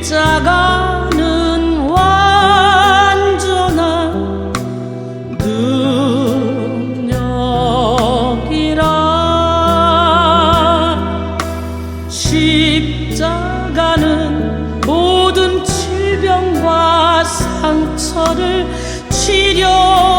십자가는 완전한 능력이라. 십자가는 모든 질병과 상처를 치료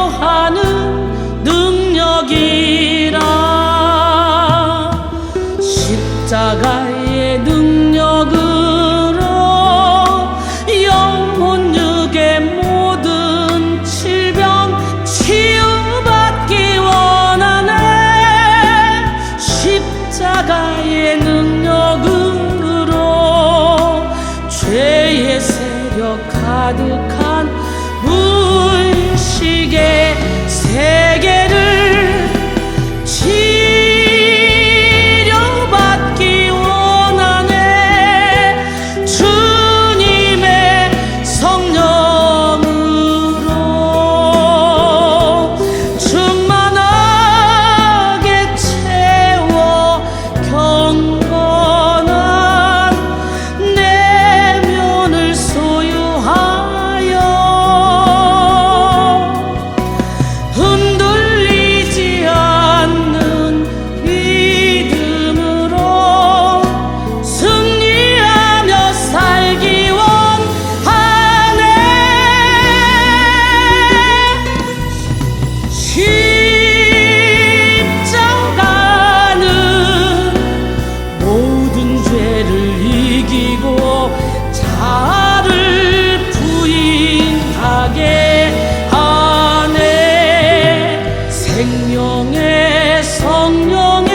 가득한 물시계. 생명의 성령